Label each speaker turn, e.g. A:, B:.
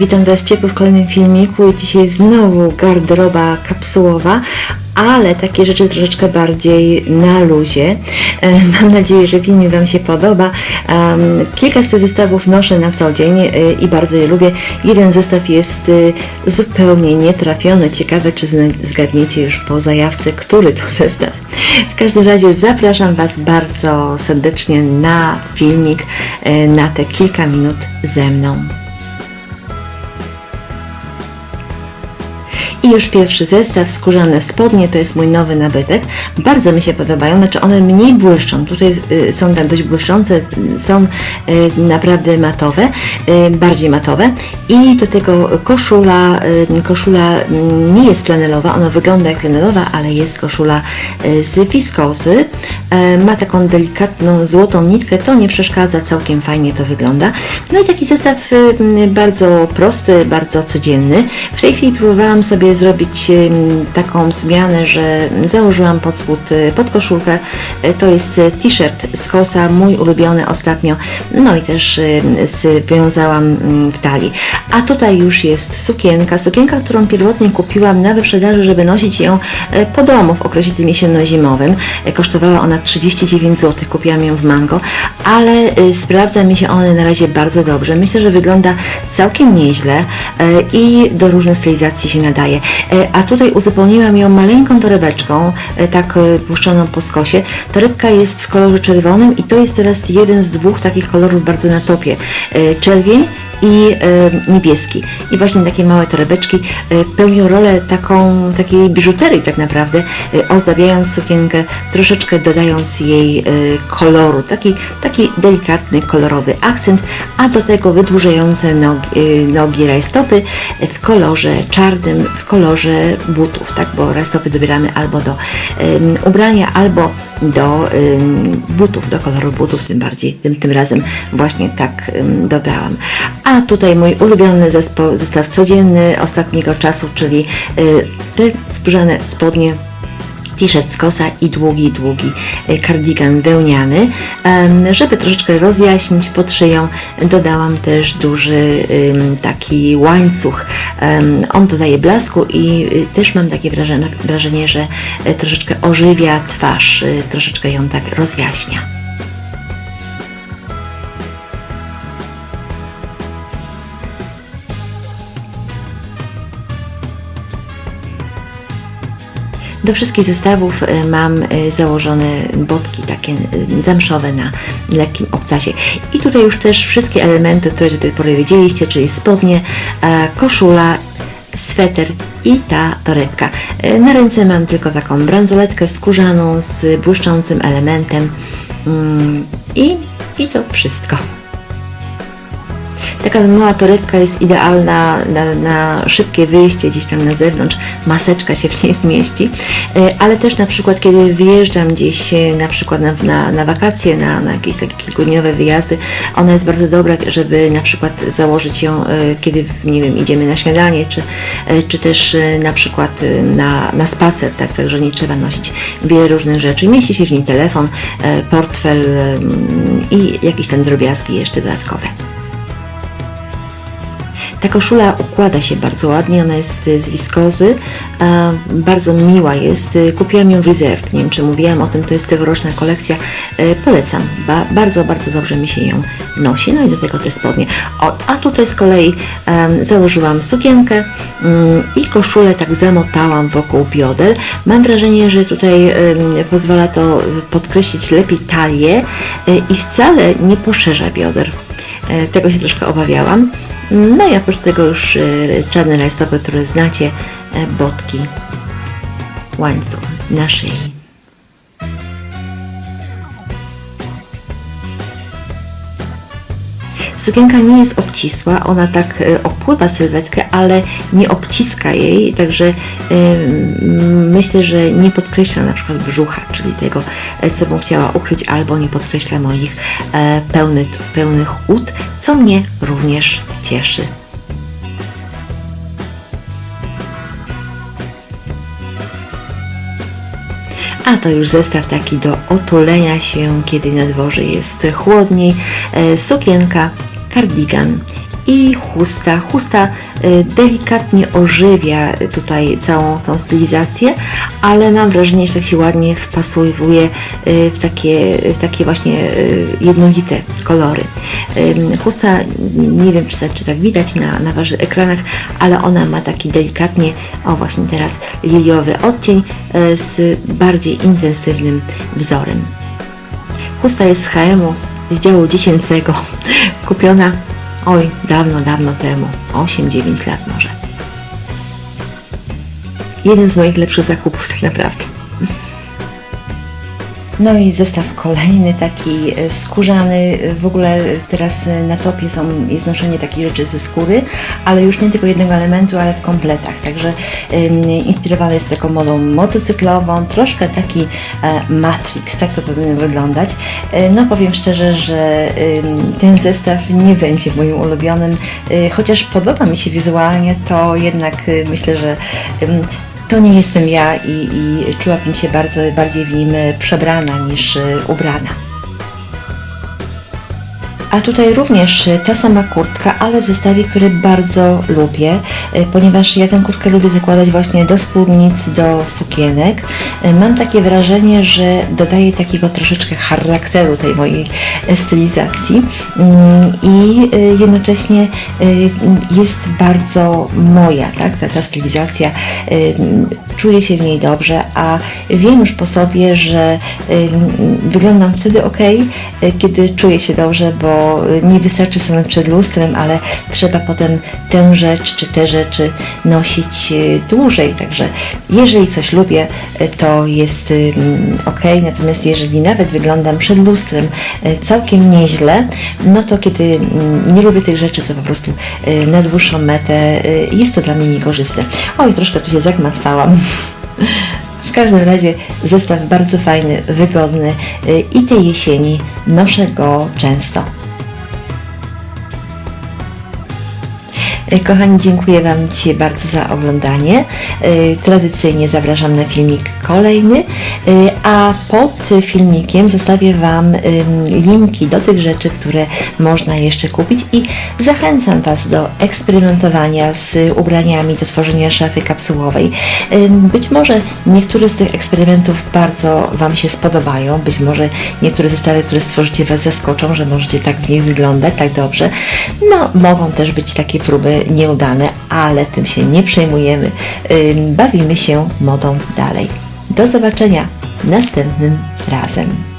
A: Witam Was ciepło w kolejnym filmiku i dzisiaj znowu garderoba kapsułowa, ale takie rzeczy troszeczkę bardziej na luzie. E, Mam nadzieję, że filmik Wam się podoba. Kilka z tych zestawów noszę na co dzień e, i bardzo je lubię. Jeden zestaw jest e, zupełnie nietrafiony. Ciekawe, czy zgadniecie już po zajawce, który to zestaw. W każdym razie zapraszam Was bardzo serdecznie na filmik, na te kilka minut ze mną. I już pierwszy zestaw, skórzane spodnie, to jest mój nowy nabytek. Bardzo mi się podobają, znaczy one mniej błyszczą. Tutaj y, są tak dość błyszczące, są y, naprawdę matowe, y, bardziej matowe. I do tego koszula, koszula mm, nie jest flanelowa, ona wygląda jak flanelowa, ale jest koszula z wiskozy. E, Ma taką delikatną złotą nitkę, to nie przeszkadza, całkiem fajnie to wygląda. No i taki zestaw bardzo prosty, bardzo codzienny. W tej chwili próbowałam sobie zrobić taką zmianę, że założyłam pod spód y, pod koszulkę. Y, To jest y, t-shirt z kosa, mój ulubiony ostatnio. No i też związałam mm, w talii. A tutaj już jest sukienka. Sukienka, którą pierwotnie kupiłam na wyprzedaży, żeby nosić ją e, po domu w okresie tym jesienno-zimowym. E, Kosztowała ona 39 zł, kupiłam ją w Mango, ale e, sprawdza mi się ona na razie bardzo dobrze. Myślę, że wygląda całkiem nieźle e, i do różnych stylizacji się nadaje. E, A tutaj uzupełniłam ją maleńką torebeczką, e, tak e, puszczoną po skosie. Torebka jest w kolorze czerwonym i to jest teraz jeden z dwóch takich kolorów bardzo na topie. Czerwień i e, niebieski. I właśnie takie małe torebeczki e, pełnią rolę taką, takiej biżuterii tak naprawdę, e, ozdabiając sukienkę, troszeczkę dodając jej koloru, taki, taki delikatny, kolorowy akcent, a do tego wydłużające nogi, nogi rajstopy w kolorze czarnym, w kolorze butów, tak, bo rajstopy dobieramy albo do ubrania, albo do butów, do koloru butów, tym bardziej, tym, tym razem właśnie tak dobrałam. A tutaj mój ulubiony zespo, zestaw codzienny ostatniego czasu, czyli y, te skórzane spodnie t-shirt z kosa i długi, długi y, kardigan wełniany. Żeby troszeczkę rozjaśnić pod szyją, dodałam też duży taki łańcuch. On dodaje blasku i y, też mam takie wrażenie, wrażenie że troszeczkę ożywia twarz, troszeczkę ją tak rozjaśnia. Do wszystkich zestawów e, mam e, założone botki takie e, zamszowe na lekkim obcasie. I tutaj już też wszystkie elementy, które do tej pory wiedzieliście, czyli spodnie, koszula, sweter i ta torebka. Na ręce mam tylko taką bransoletkę skórzaną z błyszczącym elementem Mm, i, i to wszystko. Taka mała torebka jest idealna na, na szybkie wyjście gdzieś tam na zewnątrz, maseczka się w niej zmieści, E, ale też na przykład kiedy wyjeżdżam gdzieś e, na przykład na, na, na wakacje, na, na jakieś takie kilkudniowe wyjazdy, ona jest bardzo dobra, żeby na przykład założyć ją, e, kiedy nie wiem, idziemy na śniadanie, czy, czy też na przykład na, na spacer, tak, także nie trzeba nosić wiele różnych rzeczy. Mieści się w niej telefon, portfel mm, i jakieś tam drobiazgi jeszcze dodatkowe. Ta koszula układa się bardzo ładnie, ona jest y, z wiskozy, e, bardzo miła jest. Y, Kupiłam ją w Reserved, nie wiem czy mówiłam o tym, to jest tegoroczna kolekcja, e, polecam, ba, bardzo, bardzo dobrze mi się ją nosi, no i do tego te spodnie. O, a tutaj z kolei założyłam sukienkę mm, i koszulę tak zamotałam wokół bioder. Mam wrażenie, że tutaj pozwala to podkreślić lepiej talię e, i wcale nie poszerza bioder. E, Tego się troszkę obawiałam. No i oprócz tego już e, czarne rajstopy, które znacie, e, botki, łańcuch na szyi. Sukienka nie jest obcisła, ona tak e, opływa sylwetkę, ale nie obciska jej, także e, myślę, że nie podkreśla na przykład brzucha, czyli tego, e, co bym chciała ukryć, albo nie podkreśla moich pełnych, pełnych ud, co mnie również cieszy. A to już zestaw taki do otulenia się, kiedy na dworze jest chłodniej. E, Sukienka, kardigan i chusta. Chusta y, delikatnie ożywia tutaj całą tą stylizację, ale mam wrażenie, że tak się ładnie wpasowuje y, w takie, w takie właśnie y, jednolite kolory. Chusta, nie wiem czy tak, czy tak widać na, na Waszych ekranach, ale ona ma taki delikatnie, o właśnie teraz liliowy odcień z bardziej intensywnym wzorem. Chusta jest z HM-u, z działu dziecięcego, kupiona oj, dawno, dawno temu, 8-9 lat może. Jeden z moich lepszych zakupów tak naprawdę. No i zestaw kolejny, taki e, skórzany. W ogóle teraz e, na topie są, jest noszenie takich rzeczy ze skóry, ale już nie tylko jednego elementu, ale w kompletach. Także ym, inspirowany jest taką modą motocyklową, troszkę taki e, Matrix, tak to powinno wyglądać. No powiem szczerze, że ten zestaw nie będzie moim ulubionym, chociaż podoba mi się wizualnie, to jednak myślę, że to nie jestem ja i, i czułabym się bardzo bardziej w nim przebrana niż e, ubrana. A tutaj również e, ta sama kurtka, ale w zestawie, który bardzo lubię, e, ponieważ ja tę kurtkę lubię zakładać właśnie do spódnic, do sukienek. E, Mam takie wrażenie, że dodaje takiego troszeczkę charakteru tej mojej stylizacji Mm, i jednocześnie jest bardzo moja, tak? ta, ta stylizacja. Czuję się w niej dobrze, a wiem już po sobie, że wyglądam wtedy ok, kiedy czuję się dobrze, bo y, nie wystarczy stanąć przed lustrem, ale trzeba potem tę rzecz czy te rzeczy nosić y, dłużej. Także jeżeli coś lubię, y, to jest ok, natomiast jeżeli nawet wyglądam przed lustrem całkiem nieźle, no to kiedy nie lubię tych rzeczy, to po prostu na dłuższą metę jest to dla mnie niekorzystne. Oj, troszkę tu się zagmatwałam. W każdym razie zestaw bardzo fajny, wygodny y, i tej jesieni noszę go często. Y, Kochani, dziękuję Wam dzisiaj bardzo za oglądanie. Y, Tradycyjnie zapraszam na filmik kolejny, a pod filmikiem zostawię Wam linki do tych rzeczy, które można jeszcze kupić i zachęcam Was do eksperymentowania z ubraniami, do tworzenia szafy kapsułowej. Być może niektóre z tych eksperymentów bardzo Wam się spodobają, być może niektóre zestawy, które stworzycie Was zaskoczą, że możecie tak w nich wyglądać, tak dobrze. No, mogą też być takie próby nieudane, ale tym się nie przejmujemy. Bawimy się modą dalej. Do zobaczenia następnym razem.